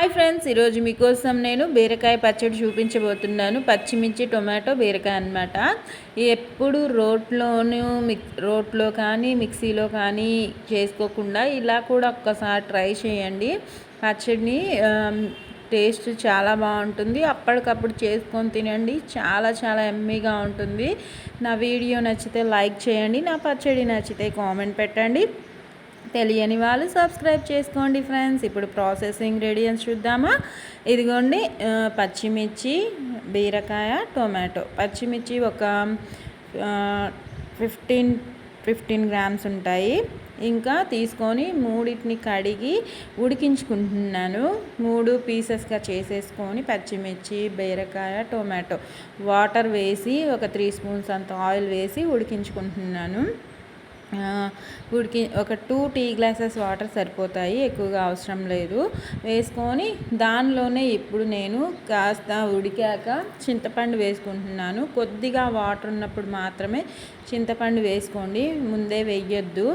Hi friends ఈరోజు మీకోసం నేను బీరకాయ పచ్చడి చూపించబోతున్నాను. పచ్చిమిర్చి టొమాటో బీరకాయ అనమాట ఎప్పుడు రోట్లోనూ మిక్ రోట్లో కానీ మిక్సీలో కానీ చేసుకోకుండా ఇలా కూడా ఒక్కసారి ట్రై చేయండి. పచ్చడిని టేస్ట్ చాలా బాగుంటుంది. అప్పటికప్పుడు చేసుకొని తినండి. చాలా చాలా ఎమ్మీగా ఉంటుంది. నా వీడియో నచ్చితే లైక్ చేయండి. నా పచ్చడి నచ్చితే కామెంట్ పెట్టండి. తెలియని వాళ్ళు సబ్స్క్రైబ్ చేసుకోండి ఫ్రెండ్స్. ఇప్పుడు ప్రాసెసింగ్ ఇంగ్రీడియంట్స్ చూద్దామా? ఇదిగోండి పచ్చిమిర్చి బీరకాయ టొమాటో. పచ్చిమిర్చి ఒక ఫిఫ్టీన్ ఫిఫ్టీన్ గ్రామ్స్ ఉంటాయి. ఇంకా తీసుకొని మూడింటిని కడిగి ఉడికించుకుంటున్నాను. మూడు పీసెస్గా చేసేసుకొని పచ్చిమిర్చి బీరకాయ టొమాటో. వాటర్ వేసి ఒక త్రీ స్పూన్స్ అంత ఆయిల్ వేసి ఉడికించుకుంటున్నాను. ఉడికి ఒక టూ టీ గ్లాసెస్ వాటర్ సరిపోతాయి ఎక్కువగా అవసరం లేదు. వేసుకొని దానిలోనే ఇప్పుడు నేను కాస్త ఉడికాక చింతపండు వేసుకుంటున్నాను. కొద్దిగా వాటర్ ఉన్నప్పుడు మాత్రమే చింతపండు వేసుకోండి. ముందే వేయొద్దు.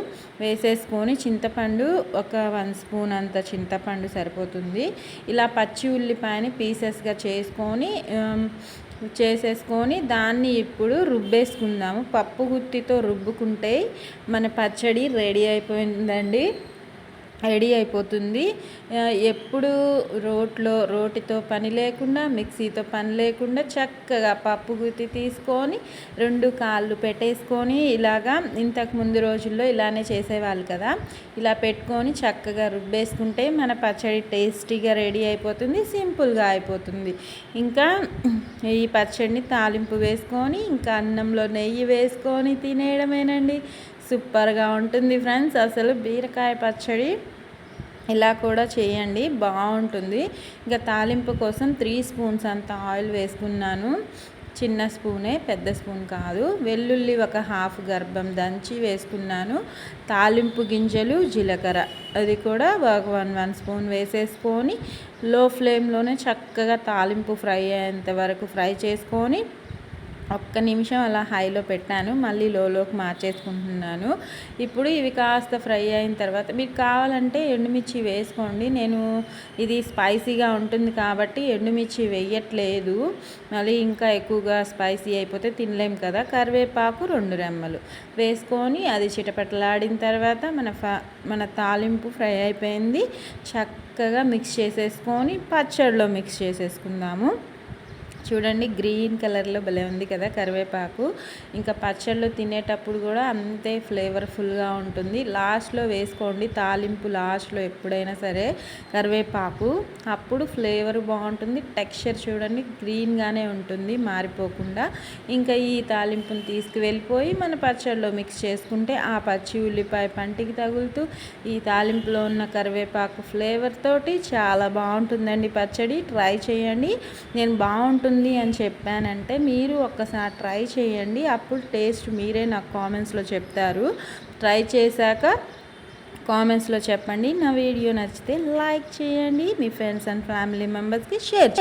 వేసేసుకొని చింతపండు ఒక వన్ స్పూన్ అంత చింతపండు సరిపోతుంది. ఇలా పచ్చి ఉల్లిపాయని పీసెస్గా చేసుకొని చేసేసుకొని దాన్ని ఇప్పుడు రుబ్బేసుకుందాము. పప్పు గుత్తితో రుబ్బుకుంటే మన పచ్చడి రెడీ అయిపోయిందండి. రెడీ అయిపోతుంది. ఎప్పుడు రోట్లో రోటితో పని లేకుండా మిక్సీతో పని లేకుండా చక్కగా పప్పు గుత్తి తీసుకొని రెండు కాళ్ళు పెట్టేసుకొని ఇలాగా ఇంతకు ముందు రోజుల్లో ఇలానే చేసేవాళ్ళు కదా. ఇలా పెట్టుకొని చక్కగా రుబ్బేసుకుంటే మన పచ్చడి టేస్టీగా రెడీ అయిపోతుంది సింపుల్గా అయిపోతుంది. ఇంకా ఈ పచ్చడిని తాలింపు వేసుకొని ఇంకా అన్నంలో నెయ్యి వేసుకొని తినేయడమేనండి. సూపర్గా ఉంటుంది ఫ్రెండ్స్. అసలు బీరకాయ పచ్చడి ఇలా కూడా చేయండి. బాగుంటుంది. ఇంకా తాలింపు కోసం త్రీ స్పూన్స్ అంత ఆయిల్ వేసుకున్నాను. చిన్న స్పూనే పెద్ద స్పూన్ కాదు. వెల్లుల్లి ఒక హాఫ్ గర్భం దంచి వేసుకున్నాను. తాలింపు గింజలు జీలకర్ర. అది కూడా ఒక వన్ వన్ స్పూన్ వేసేసుకొని లో ఫ్లేమ్లోనే చక్కగా తాలింపు ఫ్రై అయ్యేంత వరకు ఫ్రై చేసుకొని ఒక్క నిమిషం అలా హైలో పెట్టాను మళ్ళీ లోలోకి మార్చేసుకుంటున్నాను. ఇప్పుడు ఇవి కాస్త ఫ్రై అయిన తర్వాత మీకు కావాలంటే ఎండుమిర్చి వేసుకోండి. నేను ఇది స్పైసీగా ఉంటుంది కాబట్టి ఎండుమిర్చి వేయట్లేదు. మళ్ళీ ఇంకా ఎక్కువగా స్పైసీ అయిపోతే తినలేం కదా. కరివేపాకు రెండు రెమ్మలు వేసుకొని అది చిటపటలాడిన తర్వాత మన మన తాలింపు ఫ్రై అయిపోయింది. చక్కగా మిక్స్ చేసేసుకొని పచ్చడిలో మిక్స్ చేసేసుకుందాము. చూడండి గ్రీన్ కలర్లో భలే ఉంది కదా కరివేపాకు. ఇంకా పచ్చళ్ళు తినేటప్పుడు కూడా అంతే ఫ్లేవర్ఫుల్గా ఉంటుంది. లాస్ట్లో వేసుకోండి తాలింపు లాస్ట్లో ఎప్పుడైనా సరే కరివేపాకు. అప్పుడు ఫ్లేవర్ బాగుంటుంది టెక్స్చర్ చూడండి గ్రీన్గానే ఉంటుంది మారిపోకుండా. ఇంకా ఈ తాలింపుని తీసుకువెళ్ళిపోయి మన పచ్చళ్ళలో మిక్స్ చేసుకుంటే ఆ పచ్చి ఉల్లిపాయ పంటికి తగులుతూ ఈ తాలింపులో ఉన్న కరివేపాకు ఫ్లేవర్ తోటి చాలా బాగుంటుందండి పచ్చడి. ట్రై చేయండి. నేను బాగుంటుంది ఉంది అని చెప్పానంటే మీరు ఒక్కసారి ట్రై చేయండి. అప్పుడు టేస్ట్ మీరే నాకు కామెంట్స్లో చెప్తారు. ట్రై చేశాక కామెంట్స్లో చెప్పండి. నా వీడియో నచ్చితే లైక్ చేయండి. మీ ఫ్రెండ్స్ అండ్ ఫ్యామిలీ మెంబర్స్కి షేర్